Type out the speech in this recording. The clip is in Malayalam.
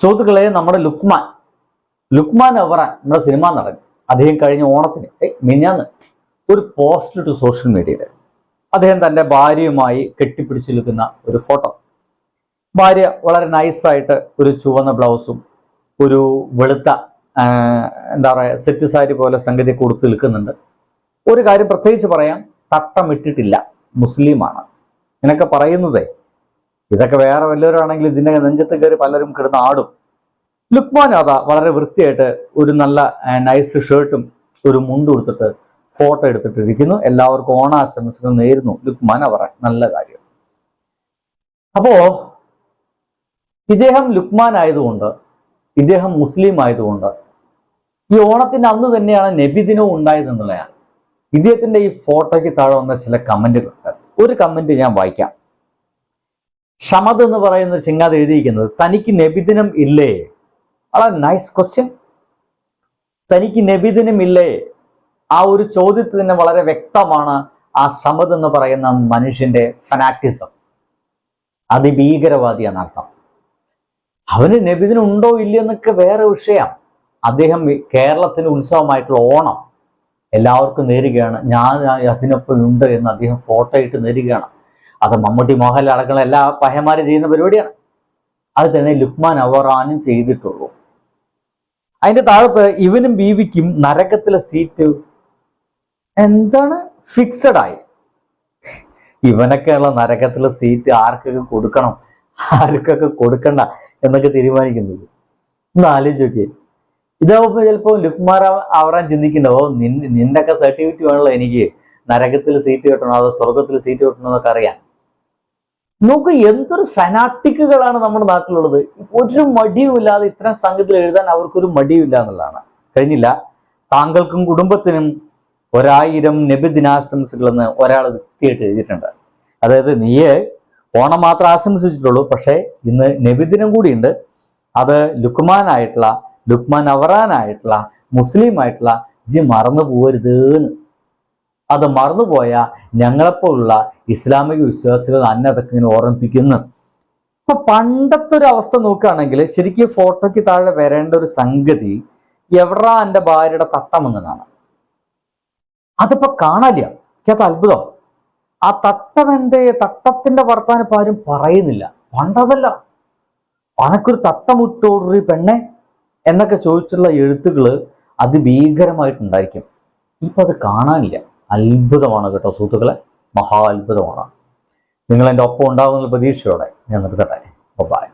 സുഹൃത്തുക്കളെ നമ്മുടെ ലുക്മാൻ. ലുക്മാൻ അവറാൻ നമ്മുടെ സിനിമ നടൻ. അദ്ദേഹം കഴിഞ്ഞ ഓണത്തിന് ഏയ് മിഞ്ഞാന്ന് ഒരു പോസ്റ്റ് ടു സോഷ്യൽ മീഡിയയിൽ അദ്ദേഹം തന്റെ ഭാര്യയുമായി കെട്ടിപ്പിടിച്ചു നിൽക്കുന്ന ഒരു ഫോട്ടോ ഭാര്യ വളരെ നൈസായിട്ട് ഒരു ചുവന്ന ബ്ലൗസും ഒരു വെളുത്ത എന്താ പറയുക സെറ്റ് സാരി പോലെ സംഗതി കൊടുത്ത് നിൽക്കുന്നുണ്ട്. ഒരു കാര്യം പ്രത്യേകിച്ച് പറയാം തട്ടമിട്ടിട്ടില്ല. മുസ്ലിമാണ്. ഇങ്ങനെയൊക്കെ പറയുന്നതേ ഇതൊക്കെ വേറെ വല്ലവരാണെങ്കിൽ ഇതിന്റെ നെഞ്ചത്ത് കയറി പലരും കിടന്ന് ആടും. ലുക്മാൻ അതാ വളരെ വൃത്തിയായിട്ട് ഒരു നല്ല നൈസ് ഷർട്ടും ഒരു മുണ്ടും എടുത്തിട്ട് ഫോട്ടോ എടുത്തിട്ടിരിക്കുന്നു. എല്ലാവർക്കും ഓണാശംസകൾ നേരുന്നു. ലുക്മാൻ അവർ നല്ല കാര്യം. അപ്പോ ഇദ്ദേഹം ലുക്മാൻ ആയതുകൊണ്ട് ഇദ്ദേഹം മുസ്ലിം ആയതുകൊണ്ട് ഈ ഓണത്തിന്റെ അന്ന് തന്നെയാണ് നബിദിനവും ഉണ്ടായതെന്നുള്ളതാണ്. ഇദ്ദേഹത്തിന്റെ ഈ ഫോട്ടോയ്ക്ക് താഴെ വന്ന ചില കമന്റുകളുണ്ട് ഒരു കമന്റ് ഞാൻ വായിക്കാം. ഷമദ് എന്ന് പറയുന്ന ചിങ്ങാതെ എഴുതിയിരിക്കുന്നത് തനിക്ക് നബിദിനം ഇല്ലേ? വളരെ നൈസ് ക്വസ്റ്റ്യൻ തനിക്ക് നബിദിനം ഇല്ലേ? ആ ഒരു ചോദ്യത്തിൽ തന്നെ വളരെ വ്യക്തമാണ് ആ ഷമദ് എന്ന് പറയുന്ന മനുഷ്യന്റെ ഫനാറ്റിസം അതിഭീകരവാദി എന്നർത്ഥം അവന് നബിദിനം ഉണ്ടോ ഇല്ലയെന്നൊക്കെ വേറെ വിഷയം. അദ്ദേഹം കേരളത്തിന് ഉത്സവമായിട്ടുള്ള ഓണം എല്ലാവർക്കും നേരുകയാണ്. ഞാൻ അതിനൊപ്പം ഉണ്ട് എന്ന് അദ്ദേഹം ഫോട്ടോ ഇട്ട് നേരുകയാണ്. അത് മമ്മൂട്ടി മോഹൻലാൽ അടക്കമുള്ള എല്ലാ പഹയന്മാരും ചെയ്യുന്ന പരിപാടിയാണ്. അത് തന്നെ ലുക്മാൻ അവറാനും ചെയ്തിട്ടുള്ളൂ. അതിന്റെ താഴത്ത് ഇവനും ബീവിക്കും നരകത്തിലെ സീറ്റ് എന്താണ്? ഫിക്സഡ് ആയി. ഇവനൊക്കെയുള്ള നരകത്തിലെ സീറ്റ് ആർക്കൊക്കെ കൊടുക്കണം? ആർക്കൊക്കെ കൊടുക്കണ്ട എന്നൊക്കെ തീരുമാനിക്കുന്നത്. ഒന്ന് ആലോചിച്ചോക്കെ നോക്കിയേ. ഇതാവുമ്പോ ചിലപ്പോ ലുക്മാർ അവറാൻ ചിന്തിക്കണ്ടോ. നിന്റെ നിന്റെ ഒക്കെ സർട്ടിഫിക്കറ്റ് വേണമല്ലോ എനിക്ക്. നരകത്തിൽ സീറ്റ് കിട്ടണോ? അതോ സ്വർഗത്തിൽ സീറ്റ് കിട്ടണോ എന്നൊക്കെ അറിയാൻ നോക്ക് എന്തൊരു ഫനാറ്റിക്കുകളാണ് നമ്മുടെ നാട്ടിലുള്ളത്. ഒരു മടിയുമില്ലാതെ ഇത്തരം സംഗതികൾ എഴുതാൻ അവർക്കൊരു മടിയുമില്ല എന്നുള്ളതാണ്. കഴിഞ്ഞില്ല. താങ്കൾക്കും കുടുംബത്തിനും ഒരായിരം നബിദിനാശംസകളെന്ന് ഒരാൾ വ്യക്തിയായിട്ട് എഴുതിയിട്ടുണ്ട്. അതായത് നീയെ ഓണം മാത്രം ആശംസിച്ചിട്ടുള്ളൂ പക്ഷേ ഇന്ന് നബിദിനം കൂടിയുണ്ട്. അത് ലുക്മാനായിട്ടുള്ള ലുക്മാൻ അവറാനായിട്ടുള്ള മുസ്ലിം ആയിട്ടുള്ള ജി മറന്നു പോകരുത് എന്ന്. അത് മറന്നുപോയ ഞങ്ങളെപ്പോലുള്ള ഇസ്ലാമിക വിശ്വാസികൾ അന്നെ അതൊക്കെ ഇങ്ങനെ ഓർമ്മിപ്പിക്കുന്നു. അപ്പൊ പണ്ടത്തെ ഒരു അവസ്ഥ നോക്കുകയാണെങ്കിൽ ശരിക്കും ഫോട്ടോയ്ക്ക് താഴെ വരേണ്ട ഒരു സംഗതി എവിടാ എന്റെ ഭാര്യയുടെ തട്ടമെന്നതാണ് അതിപ്പോ കാണാനില്ല. കേത്ത അത്ഭുതം. ആ തട്ടം എന്തേ? തട്ടത്തിന്റെ വർത്താനം ഇപ്പൊ ആരും പറയുന്നില്ല. പണ്ടതല്ല. അനക്കൊരു തട്ടമുട്ടോടറി പെണ്ണെ എന്നൊക്കെ ചോദിച്ചുള്ള എഴുത്തുകൾ അതിഭീകരമായിട്ടുണ്ടായിരിക്കും. ഇപ്പൊ അത് കാണാനില്ല. അത്ഭുതമാണ് കേട്ടോ സുഹൃത്തുക്കളെ. മഹാ അത്ഭുതമാണ്. നിങ്ങൾ എന്റെ ഒപ്പം ഉണ്ടാകുന്ന പ്രതീക്ഷയോടെ ഞാൻ നിർത്തട്ടെ. ബൈ